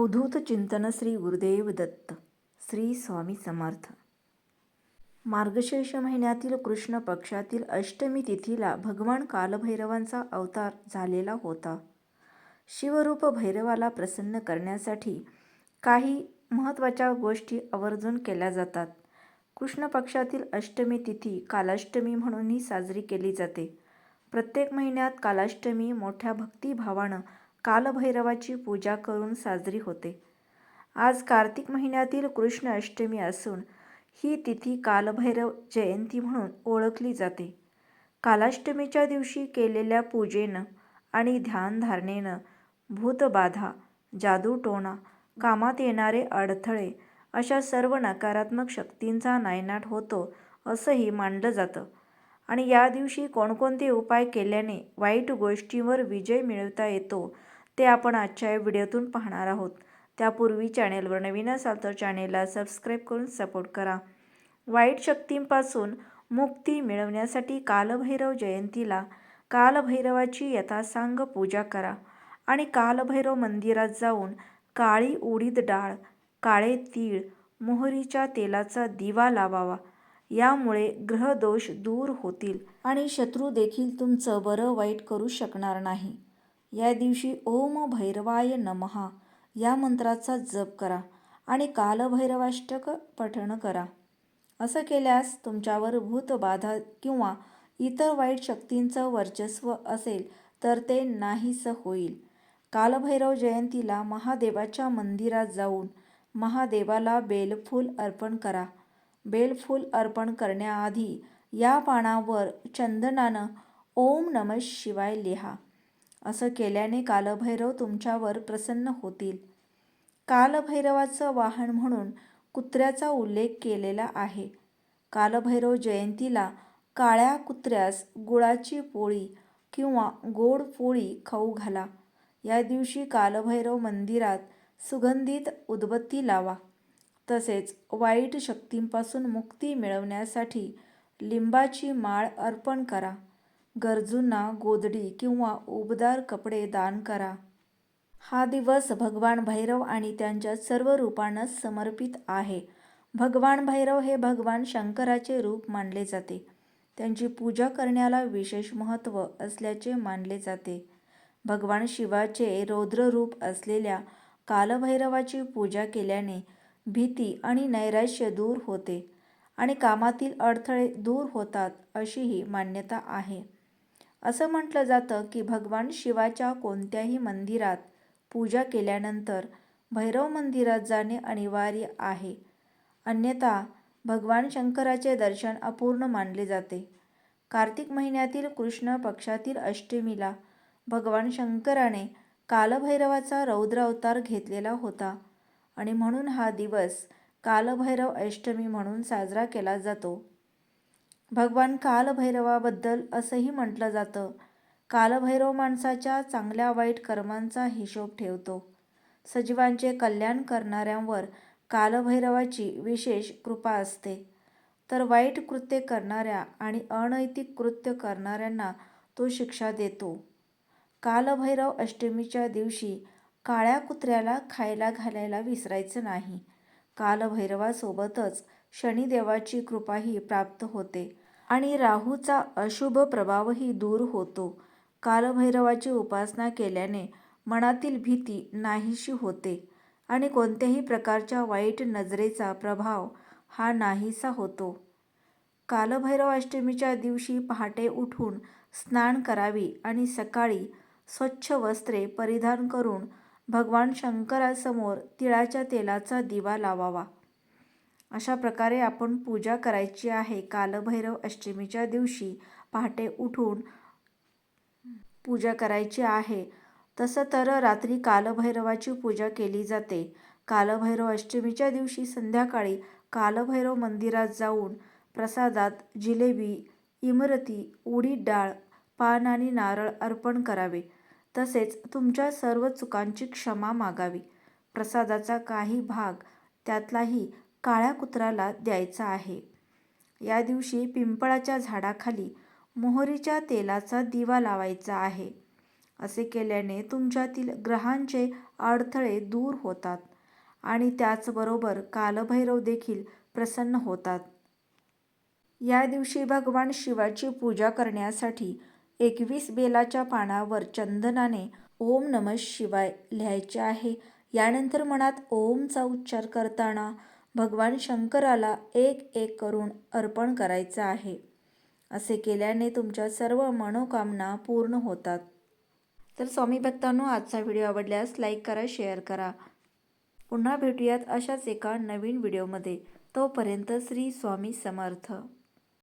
अवधूत चिंतन श्री गुरुदेव दत्त श्री स्वामी समर्थ. मार्गशीर्ष महिन्यातील कृष्ण पक्षातील अष्टमी तिथीला भगवान कालभैरवांचा अवतार झालेला होता. शिवरूप भैरवाला प्रसन्न करण्यासाठी काही महत्त्वाच्या गोष्टी आवर्जून केल्या जातात. कृष्ण पक्षातील अष्टमी तिथी कालाष्टमी म्हणूनही साजरी केली जाते. प्रत्येक महिन्यात कालाष्टमी मोठ्या भक्तिभावानं कालभैरवाची पूजा करून साजरी होते. आज कार्तिक महिन्यातील कृष्ण अष्टमी असून ही तिथी कालभैरव जयंती म्हणून ओळखली जाते. कालाष्टमीच्या दिवशी केलेल्या पूजेनं आणि ध्यानधारणेनं भूतबाधा जादूटोणा कामात येणारे अडथळे अशा सर्व नकारात्मक शक्तींचा नायनाट होतो असंही मानलं जातं. आणि या दिवशी कोणकोणते उपाय केल्याने वाईट गोष्टींवर विजय मिळवता येतो ते आपण आजच्या या व्हिडिओतून पाहणार आहोत. त्यापूर्वी चॅनेलवर नवीन असाल तर चॅनेलला सबस्क्राईब करून सपोर्ट करा. वाईट शक्तींपासून मुक्ती मिळवण्यासाठी कालभैरव जयंतीला कालभैरवाची यथासांग पूजा करा आणि कालभैरव मंदिरात जाऊन काळी उडीद डाळ काळे तीळ मोहरीच्या तेलाचा दिवा लावावा. यामुळे ग्रहदोष दूर होतील आणि शत्रू देखील तुमचं बरं वाईट करू शकणार नाही. या दिवशी ओम भैरवाय नमहा या मंत्राचा जप करा आणि कालभैरवाष्टक पठण करा. असं केल्यास तुमच्यावर भूतबाधा किंवा इतर वाईट शक्तींचं वर्चस्व असेल तर ते नाहीसं होईल. कालभैरव जयंतीला महादेवाच्या मंदिरात जाऊन महादेवाला बेलफूल अर्पण करा. बेलफूल अर्पण करण्याआधी या पानावर चंदनानं ओम नम शिवाय लिहा. असं केल्याने कालभैरव तुमच्यावर प्रसन्न होतील. कालभैरवाचं वाहन म्हणून कुत्र्याचा उल्लेख केलेला आहे. कालभैरव जयंतीला काळ्या कुत्र्यास गुळाची पोळी किंवा गोड पोळी खाऊ घाला. या दिवशी कालभैरव मंदिरात सुगंधित उदबत्ती लावा. तसेच वाईट शक्तींपासून मुक्ती मिळवण्यासाठी लिंबाची माळ अर्पण करा. गरजूंना गोदडी किंवा उबदार कपडे दान करा. हा दिवस भगवान भैरव आणि त्यांच्या सर्व रूपांना समर्पित आहे. भगवान भैरव हे भगवान शंकराचे रूप मानले जाते. त्यांची पूजा करण्याला विशेष महत्त्व असल्याचे मानले जाते. भगवान शिवाचे रौद्र रूप असलेल्या कालभैरवाची पूजा केल्याने भीती आणि नैराश्य दूर होते आणि कामातील अडथळे दूर होतात अशीही मान्यता आहे. असं म्हटलं जातं की भगवान शिवाच्या कोणत्याही मंदिरात पूजा केल्यानंतर भैरव मंदिरात जाणे अनिवार्य आहे. अन्यथा भगवान शंकराचे दर्शन अपूर्ण मानले जाते. कार्तिक महिन्यातील कृष्ण पक्षातील अष्टमीला भगवान शंकराने कालभैरवाचा रौद्र अवतार घेतलेला होता आणि म्हणून हा दिवस कालभैरव अष्टमी म्हणून साजरा केला जातो. भगवान कालभैरवाबद्दल असंही म्हटलं जातं. कालभैरव माणसाच्या चांगल्या वाईट कर्मांचा हिशोब ठेवतो. सजीवांचे कल्याण करणाऱ्यांवर कालभैरवाची विशेष कृपा असते. तर वाईट कृत्य करणाऱ्या आणि अनैतिक कृत्य करणाऱ्यांना तो शिक्षा देतो. कालभैरव अष्टमीच्या दिवशी काळ्या कुत्र्याला खायला घालायला विसरायचं नाही. कालभैरवासोबतच शनिदेवाची कृपाही प्राप्त होते. आणि राहूचा अशुभ प्रभावही दूर होतो. कालभैरवाची उपासना केल्याने मनातील भीती नाहीशी होते आणि कोणत्याही प्रकारच्या वाईट नजरेचा प्रभाव हा नाहीसा होतो. कालभैरवाष्टमीच्या दिवशी पहाटे उठून स्नान करावी आणि सकाळी स्वच्छ वस्त्रे परिधान करून भगवान शंकरासमोर तिळाच्या तेलाचा दिवा लावावा. अशा प्रकारे आपण पूजा करायची आहे. कालभैरव अष्टमीच्या दिवशी पहाटे उठून पूजा करायची आहे. तसं तर रात्री कालभैरवाची पूजा केली जाते. कालभैरव अष्टमीच्या दिवशी संध्याकाळी कालभैरव मंदिरात जाऊन प्रसादात जिलेबी इमरती उडीद डाळ पान आणि नारळ अर्पण करावे. तसेच तुमच्या सर्व चुकांची क्षमा मागावी. प्रसादाचा काही भाग त्यातलाही काळ्या कुत्राला द्यायचा आहे. या दिवशी पिंपळाच्या झाडाखाली मोहरीच्या तेलाचा दिवा लावायचा आहे. असे केल्याने तुमच्यातील ग्रहांचे अडथळे दूर होतात आणि त्याचबरोबर कालभैरव देखील प्रसन्न होतात. या दिवशी भगवान शिवाची पूजा करण्यासाठी एकवीस बेलाच्या पानावर चंदनाने ओम नमः शिवाय लिहायचे आहे. यानंतर मनात ओमचा उच्चार करताना भगवान शंकराला एक एक करून अर्पण करायचं आहे. असे केल्याने तुमच्या सर्व मनोकामना पूर्ण होतात. तर स्वामी भक्तांनो आजचा व्हिडिओ आवडल्यास लाईक करा शेअर करा. पुन्हा भेटूयात अशाच एका नवीन व्हिडिओमध्ये. तोपर्यंत श्री स्वामी समर्थ.